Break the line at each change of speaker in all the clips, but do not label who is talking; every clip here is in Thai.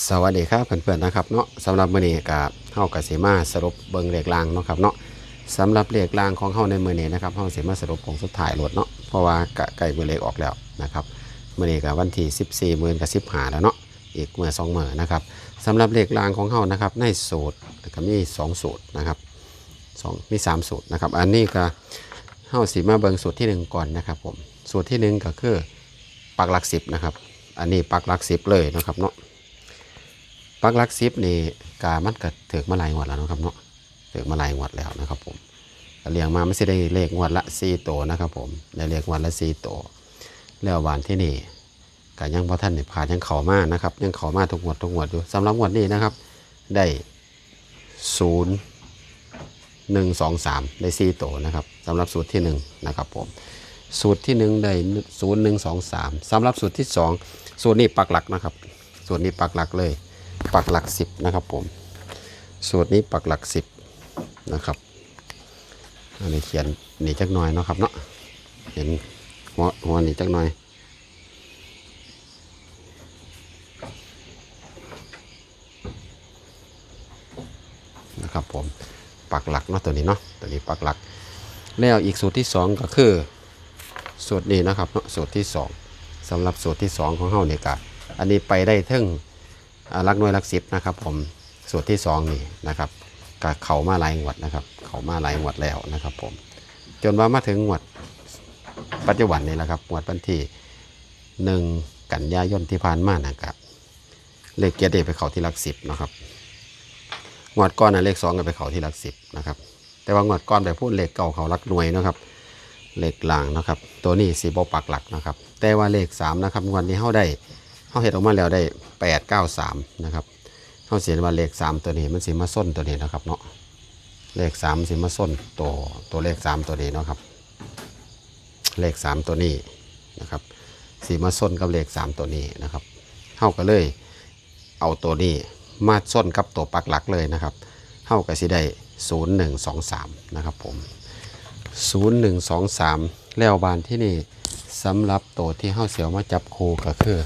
สวัสดีครับเพื่อนๆนะครับเนาะสำหรับมื้อนี้กับเฮากับเสมาสรุปเบิ่งเลขรางเนาะครับเนาะสำหรับเลขรางของเฮาในมื้อนี้นะครับเฮาเสมาสรุปของสุดท้ายรถเนาะเพราะว่ากะใกล้มื้อเลขออกแล้วนะครับมื้อนี้ก็วันที่14มื้อกับ15แล้วเนาะอีกเมื้อสองมื้อนะครับสำหรับเลขรางของเฮานะครับในสูตรก็มีสองสูตรนะครับสองมีสามสูตรนะครับอันนี้ก็เฮาสิมาเบิ่งสูตรที่หนึ่งก่อนนะครับผมสูตรที่หนึ่งก็คือปักหลักสิบนะครับอันนี้ปักหลักสิบเลยนะครับเนาะ ปักลักซิปนี่กามันก็ถือมาหลายงวดแล้วนะครับเนาะถือมาหลายงวดแล้วนะครับผมเลี้ยงมาไม่ใช่ได้เลขงวดละสี่ตัวนะครับผมได้เลขงวดละสี่ตัวแล้ววันที่นี่ก็ยังพอท่านเนี่ยผ่านยังเข่ามานะครับยังเข่ามาทุกงวดทุกงวดอยู่สำหรับงวดนี้นะครับ ได้ศูนย์หนึ่งสองสามได้สี่ตัวนะครับสำหรับสูตรที่หนึ่งนะครับผมสูตรที่หนึ่งได้ศูนย์หนึ่งสองสามสำหรับสูตรที่สองสูตรนี้ปักหลักนะครับ สูตรนี้ปักหลักเลย ปักหลักสิบนะครับผม สูตรนี้ปักหลักสิบนะครับอันนี้เขียนหนีจักหน่อยนะครับเนาะเห็นหัวหัวหนีจักหน่อยนะครับผมปักหลักเนาะตัวนี้เนาะตัวนี้ปักหลัก แล้วอีกสูตรที่สองก็คือ สูตรนี้นะครับเนาะสูตรที่สองสำหรับสูตรที่สองของเฮาเนี่ยกะอันนี้ไปได้ถึง รักหน่วยรักสิบนะครับผมส่วนที่สองนี่นะครับกเขามาหลายงวดนะครับ เขามาหลายงวดแล้วนะครับผมจนว่ามาถึงงวดปัจจุบันนี่แหละครับงวดวันที่หนึ่งกันยายนที่ผ่านมานะครับเลขเกียรติไปเขาที่หลักสิบนะครับงวดก้อนนะเลขสองก็ไปเขาที่หลักสิบนะครับแต่ว่างวดก้อนไปพูดเลขเก่าเขารักหน่วยนะครับเลขล่างนะครับ ตัวนี้สีบปักหลักนะครับ แต่ว่าเลขสามนะครับงวดนี้เข้าได้ เขาเห็ดออกมาแล้วได้แปดเก้าสามนะครับเขาเสียว่าเลขสามตัวนี้มันสีมาส้นตัวนี้นะครับเนาะเลขสามสีมาส้นตัวตัวเลขสามตัวนี้เนาะครับ เลขสามตัวนี้นะครับสีมาส้นกับเลขสามตัวนี้นะครับเข้าก็เลยเอาตัวนี้มาส้นกับตัวปักหลักเลยนะครับเข้ากับสีได้ศูนย์หนึ่งสองสามนะครับผมศูนย์หนึ่งสองสามแล้วบานที่นี่สำหรับตัวที่เข้าเสียวมาจับคูก็คือ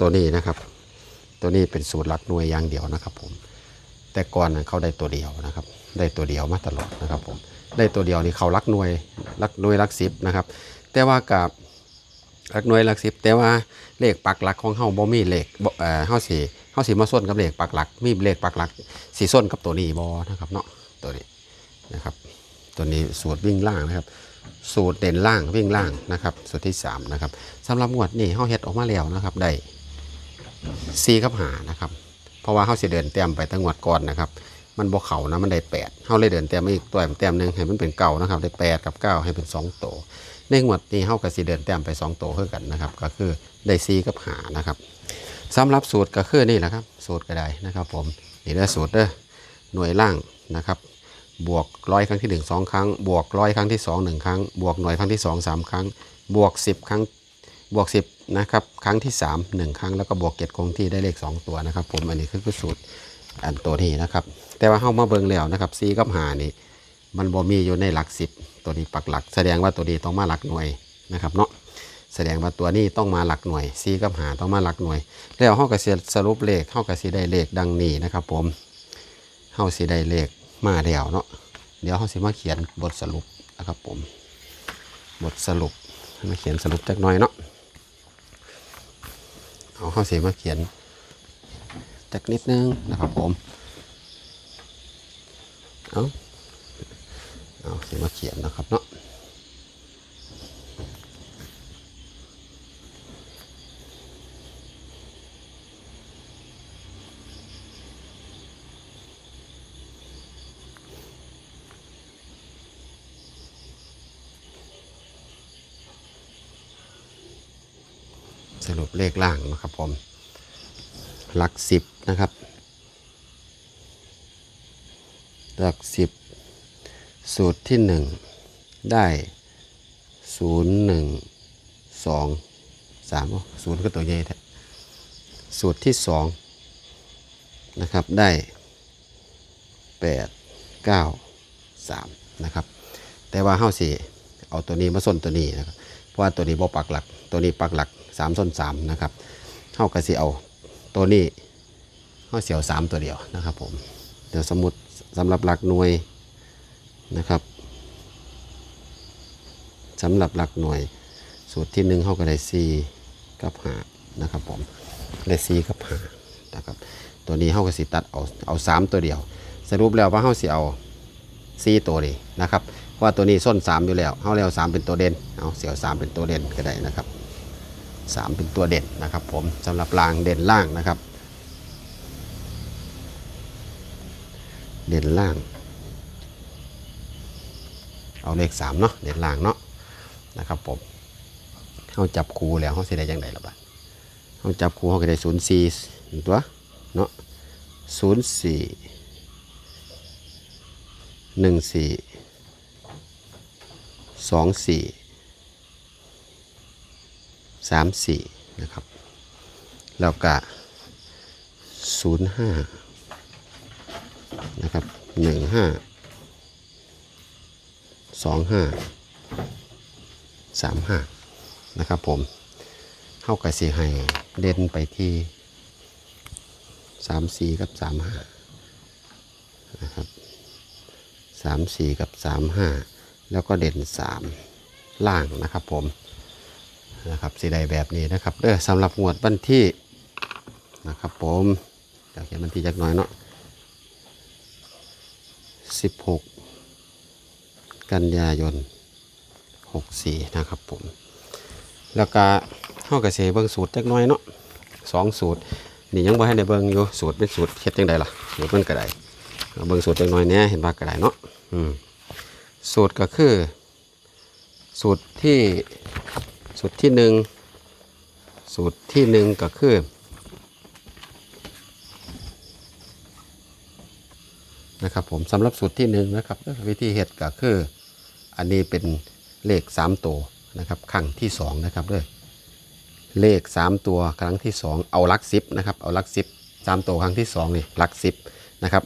ตัวนี้นะครับ ตัวนี้เป็นสูตรหลักหน่วยอย่างเดียวนะครับ ผม แต่ก่อนเขาได้ตัวเดียวนะครับ ได้ตัวเดียวมาตลอดนะครับ ผม ได้ตัวเดียวนี่เขารักหน่วยรักหน่วยรักสิบนะครับ แต่ว่ากับรักหน่วยรักสิบแต่ว่าเลขปักหลักของเฮาบ่มีเลขเอ่อเฮาสิเฮาสิมาส้นกับเลขปักหลัก มีเลขปักหลักสีส้นกับตัวนี้บ่นะครับเนาะตัวนี้นะครับ ตัวนี้สูตรวิ่งล่างนะครับ สูตรเด่นล่างวิ่งล่างนะครับ สูตรที่สามนะครับสำหรับงวดนี้เฮาเฮ็ดออกมาแล้วนะครับได้ ซีกับหานะครับ เพราะว่าเขาเสิเดินแต้มไปตั้งงวดก่อนนะครับ มันบวเขานะมันได้แปดเขาเลยเดินแต้มมอีกตัวแต้มหนึ่งให้มันเป็นเก่านะครับ ได้แปดกับเก้าให้เป็นสองโตในงวดนี้เขาก็สิเดินแต้มไปสองโตเพื่อกันนะครับ ก็คือได้ซีกับหานะครับสำหรับสูตรก็คือนี่แหละครับ สูตรก็ได้นะครับ ผมนี่เด้อสูตรเด้อหน่วยล่างนะครับบวกร้อยครั้งที่หนึ่งสองครั้ง บวกร้อยครั้งที่สองหนึ่งครั้ง บวกหน่วยครั้งที่สองสามครั้ง บวกสิบครั้ง บวก 10 นะครับ ครั้งที่ 3 1 ครั้งแล้วก็บวก7คงที่ได้เลข 2 ตัวนะครับ ผมอันนี้คือสูตรอันตัวนี้นะครับ แต่ว่าเข้ามาเบิ่งแล้วนะครับซีกับหานี่มันบ่มีอยู่ในหลัก 10 ตัวนี้ปักหลัก แสดงว่าตัวนี้ต้องมาหลักหน่วยนะครับเนาะแสดงว่าตัวนี้ต้องมาหลักหน่วยซีกับหาต้องมาหลักหน่วย แล้วเฮาก็สิสรุปเลขเฮาก็สิได้เลขดังนี้นะครับ ผมเฮาสิได้เลขมาแล้วเนาะเดี๋ยวเฮาสิมาเขียนบทสรุปนะครับผมบทสรุปมาเขียนสรุปจักหน่อยเนาะ เอาข้อเสียมาเขียนจากนิดนึงนะครับผม เอาเอาเสียมาเขียนนะครับเนาะ สรุปเลขล่างนะครับผม หลักสิบนะครับ หลักสิบสูตรที่หนึ่งได้ศูนย์หนึ่งสองสามศูนย์ก็ตัวใหญ่แท้สูตรที่สองนะครับได้แปดเก้าสามนะครับ แต่ว่าเฮาสิเอาตัวนี้มาส้นตัวนี้นะครับเพราะว่าตัวนี้บ่ปักหลัก ตัวนี้ปักหลัก 3ส้น3นะครับเฮาก็สิเอาตัวนี้เขาเสียวสามตัวเดียวนะครับผมเดี๋ยวสมมติสำหรับหลักหน่วยนะครับสำหรับหลักหน่วยสูตรที่หนึ่งเขาก็ได้สี่กับหานะครับผมได้สี่กับหานะครับตัวนี้เขาก็สิตัดเอาเอาสามตัวเดียว สรุปแล้วว่าเขาเสิเอาสี่ตัวนี้นะครับว่าตัวนี้ส้นสามอยู่แล้วเขาแล้วสามเป็นตัวเด่น เอาเสียวสามเป็นตัวเด่นก็ได้นะครับ สามเป็นตัวเด่นนะครับผมสำหรับล่างเด่นล่างนะครับ เด่นล่าง เอาเลขสามเนาะเด่นล่างเนาะนะครับผมเขาจับคูแล้วเขาสิได้ยังไงล่ะบ้างเขาจับคูเขาก็ได้ศูนย์สี่ตัวเนาะศูนย์สี่หนึ่งสี่สองสี่ สามสี่นะครับ แล้วก็ศูนย์ห้านะครับหนึ่งห้าสองห้าสามห้านะครับผมเข้ากับสีให้เด่นไปที่สามสี่กับสามห้านะครับสามสี่กับสามห้าแล้วก็เด่นสามล่างนะครับผม นะครับสีใดแบบนี้นะครับเด้อสำหรับงวดวันที่นะครับผมเดี๋ยวเขียนวันที่จักหน่อยเนาะ16 กันยายน 64 นะครับผม แล้วก็เฮาก็สิเบิ่งสูตรจักหน่อยเนาะสองสูตร นี่ยังบ่ให้ได้เบิ่งอยู่สูตรเป็นสูตรเฮ็ดจังไดล่ะสูตรมันก็ได้เอาเบิ่งสูตรจักหน่อยแหน่เห็นว่าก็ได้เนาะสูตรก็คือ สูตรที่ สูตรที่หนึ่งสูตรที่หนึ่งก็คือนะครับผมสำหรับสูตรที่หนึ่งนะครับวิธีเห็ดก็คือ อันนี้เป็นเลข3ตัวนะครับครั้งที่2นะครับด้วยเลข3ตัวครั้งที่2เอาลักสิบนะครับเอาลักสิบสามตัวครั้งที่2นี่ลักสิบนะครับ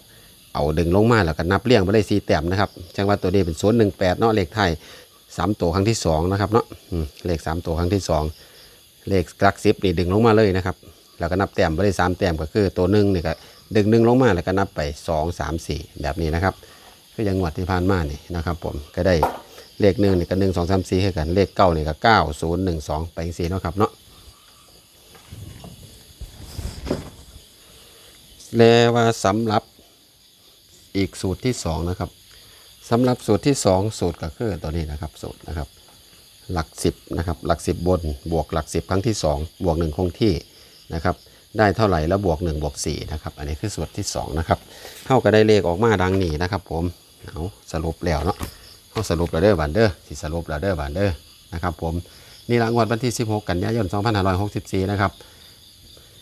เอาดึงลงมาแล้วก็นับเลี่ยงไปเลยสี่แต้มนะครับจังว่าตัวนี้เป็นศูนย์หนึ่งแปดเนาะเลขไทย สามตัวครั้งที่2นะครับเนาะเลข3ตัวครั้งที่2เลขหลักสิบนี่ดึงลงมาเลยนะครับแล้วก็นับแต้มไปเลยสามแต้มก็คือตัวหนึ่งนี่ก็ดึงหนึ่งลงมาแล้วก็นับไปสองสามสี่แบบนี้นะครับก็ยังงวดที่ผ่านมานี่นะครับ ผมก็ได้เลขหนึ่งนี่ก็หนึ่งสองสามสี่ให้กันเลขเก้านี่ก็เก้าศูนย์หนึ่งสองไปสี่นะครับเนาะแล้วว่าสำหรับอีกสูตรที่สองนะครับ สำหรับสูตรที่สองสูตรก็คือตัวนี้นะครับสูตรนะครับ หลักสิบนะครับหลักสิบบนบวกหลักสิบครั้งที่สองบวกหนึ่งคงที่นะครับได้เท่าไหร่แล้วบวก 1 บวก4นะครับอันนี้คือสูตรที่ 2 นะครับเท่าก็ได้เลขออกมาดังนี้นะครับผมเอาสรุปแล้วเนาะเอาสรุปแล้วเด้อบานเดอร์สิสรุปแล้วเด้อบานเดอร์นะครับผมนี่รางวัลวันที่ 16 กันยายน 2564 นะครับ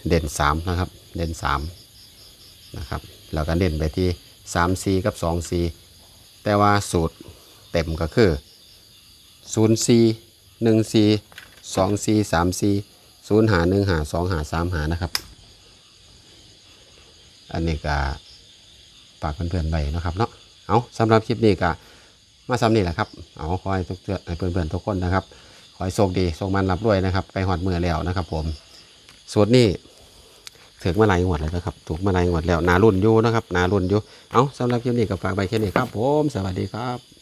เด่น 3 นะครับ เด่น 3 นะครับ แล้วก็เด่นไปที่3 4กับ2 4 แต่ว่าสูตรเต็มก็คือ 0 4 1 4 2 4 3 4ศูนย์หาหนึ่งหาสองหาสามหานะครับ อันนี้ก็ฝากเพื่อนๆไปนะครับเนาะเอาสำหรับคลิปนี้ก็มาซ้ำนี่แหละครับ เอาขอให้ทุกเพื่อนเพื่อนๆทุกคนนะครับขอให้โชคดีโชคมันรับด้วยนะครับ ไปหอดมือแล้วนะครับ ผมสูตรนี้ ถึงมาหลายงวดแล้วนะครับถูกมาหลายงวดแล้วนารุ่นอยู่นะครับนารุ่นอยู่เอาสำหรับคลิปนี้ก็ฝากไปแค่นี้ครับผมสวัสดีครับ